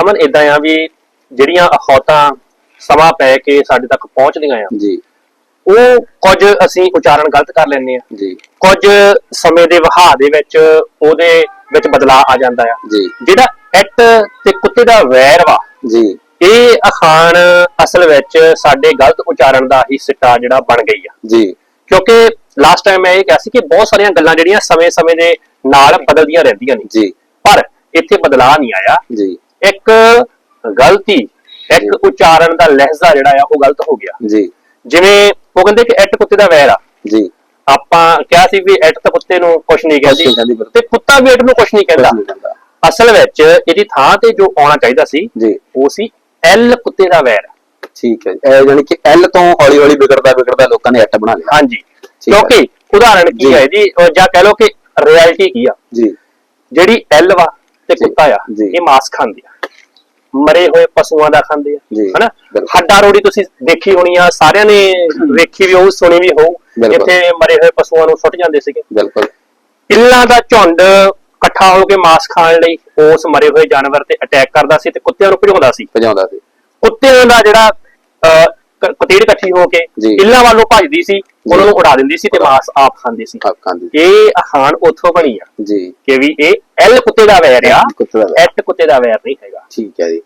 ਅਮਨ ਇਦਾਂ ਆ ਵੀ ਜਿਹੜੀਆਂ ਅਖੌਤਾਂ ਸਮਾਂ ਪੈ ਕੇ ਸਾਡੇ ਤੱਕ ਪਹੁੰਚਦੀਆਂ ਆ ਜੀ। ਉਹ ਕੁਝ ਅਸੀਂ ਉਚਾਰਨ ਗਲਤ ਕਰ ਲੈਂਦੇ ਆ। ਜੀ। ਕੁਝ ਸਮੇਂ ਦੇ ਵਹਾਅ ਦੇ ਵਿੱਚ ਉਹਦੇ ਵਿੱਚ ਬਦਲਾਅ ਆ ਜਾਂਦਾ ਆ। ਜੀ। ਜਿਹੜਾ ਐਟ ਤੇ ਕੁੱਤੇ ਦਾ ਵੈਰ ਵਾ ਜੀ। ਇਹ ਅਖਾਣ ਅਸਲ ਵਿੱਚ ਸਾਡੇ ਗਲਤ ਉਚਾਰਨ ਦਾ ਹੀ ਸਿੱਟਾ ਜਿਹੜਾ ਬਣ ਗਈ ਆ। ਜੀ। ਕਿਉਂਕਿ ਲਾਸਟ ਟਾਈਮ ਮੈਂ ਇਹ ਕਿਹਾ ਸੀ ਕਿ ਬਹੁਤ ਸਾਰੀਆਂ ਗੱਲਾਂ ਜਿਹੜੀਆਂ ਸਮੇਂ-ਸਮੇਂ ਦੇ ਨਾਲ ਬਦਲਦੀਆਂ ਰਹਿੰਦੀਆਂ ਨੇ। ਜੀ। ਪਰ ਇੱਥੇ ਬਦਲਾਅ ਨਹੀਂ ਆਇਆ। ਜੀ। ਇੱਕ ਗਲਤੀ ਇੱਕ ਉਚਾਰਨ ਦਾ ਲਹਿਜ਼ਾ ਜਿਹੜਾ ਆ ਉਹ ਗਲਤ ਹੋ ਗਿਆ। ਜੀ। ਜਿਵੇਂ ਉਹ ਕਹਿੰਦੇ ਕਿ ਐਟ ਕੁੱਤੇ ਦਾ ਵੈਰ ਆ। ਜੀ। ਆਪਾਂ ਕਿਹਾ ਸੀ ਵੀ ਐਟ ਤਾਂ ਕੁੱਤੇ ਨੂੰ ਕੁਛ ਨਹੀਂ ਕਹਿੰਦੀ ਤੇ ਕੁੱਤਾ ਵੀ ਐਟ ਨੂੰ ਕੁਛ ਨਹੀਂ ਕਹਿੰਦਾ। ਅਸਲ ਵਿੱਚ ਇਹਦੀ ਥਾਂ ਤੇ ਜੋ ਆਉਣਾ ਚਾਹੀਦਾ ਸੀ ਜੀ। ਉਹ ਸੀ ਐਲ ਕੁੱਤੇ ਦਾ ਵੈਰ। ਠੀਕ ਹੈ ਜੀ। ਇਹ ਜਾਨੀ ਕਿ ਐਲ ਤੋਂ ਹੌਲੀ ਹੌਲੀ ਵਿਗੜਦਾ ਵਿਗੜਦਾ ਲੋਕਾਂ ਨੇ ਐਟ ਬਣਾ ਲਿਆ। ਹਾਂਜੀ। ਕਿਉਂਕਿ ਉਦਾਹਰਣ ਕੀ। ਹੈ ਜੀ ਜਾਂ ਕਹਿ ਲਓ ਕਿ ਰਿਐਲਿਟੀ ਕੀ ਆ? ਜੀ। ਜਿਹੜੀ ਐਲ ਵਾ ਤੇ ਕੁੱਤਾ ਆ। ਇਹ ਮਾਸ ਖਾਂਦੇ ਆ। ਮਰੇ ਹੋਏ ਪਸ਼ੂਆਂ ਦਾ ਖਾਂਦੇ ਆ ਹਨਾ। ਹੱਡਾ ਰੋੜੀ ਤੁਸੀਂ ਦੇਖੀ ਹੋਣੀ ਆ ਸਾਰਿਆਂ ਨੇ ਵੇਖੀ ਵੀ ਹੋਊ ਸੁਣੀ ਵੀ ਹੋਊ। ਇੱਥੇ ਮਰੇ ਹੋਏ ਪਸ਼ੂਆਂ ਨੂੰ ਸੁੱਟ ਜਾਂਦੇ ਸੀਗੇ ਬਿਲਕੁਲ ਇੱਲਾਂ ਦਾ ਝੁੰਡ ਇਕੱਠਾ ਹੋ ਕੇ ਮਾਸ ਖਾਣ ਲਈ ਉਸ ਮਰੇ ਹੋਏ ਜਾਨਵਰ ਤੇ ਅਟੈਕ ਕਰਦਾ ਸੀ ਤੇ ਕੁੱਤਿਆਂ ਨੂੰ ਭਜਾਉਂਦਾ ਸੀ ਭਜਾਉਂਦਾ ਸੀ ਕੁੱਤਿਆਂ ਦਾ ਜਿਹੜਾ ਕਤੀੜ ਇਕੱਠੀ ਹੋ ਕੇ। ਇੱਲਾਂ ਵੱਲੋਂ ਭੱਜਦੀ ਸੀ ਉਹਨਾਂ ਨੂੰ ਉਡਾ ਦਿੰਦੀ ਸੀ ਤੇ ਮਾਸ ਆਪ ਖਾਂਦੀ ਸੀ। ਆਕਾਂ ਦੀ ਇਹ ਅਖਾਣ ਉੱਥੋਂ ਬਣੀ ਆ ਜੀ। ਕਿ ਵੀ ਇਹ ਐਲ ਕੁੱਤੇ ਦਾ ਵੈਰ ਆ ਕੁੱਤੇ ਦਾ ਵੈਰ। ਐਟ ਕੁੱਤੇ ਦਾ ਵੈਰ ਨਹੀਂ ਹੈਗਾ। ਠੀਕ ਹੈ ਜੀ।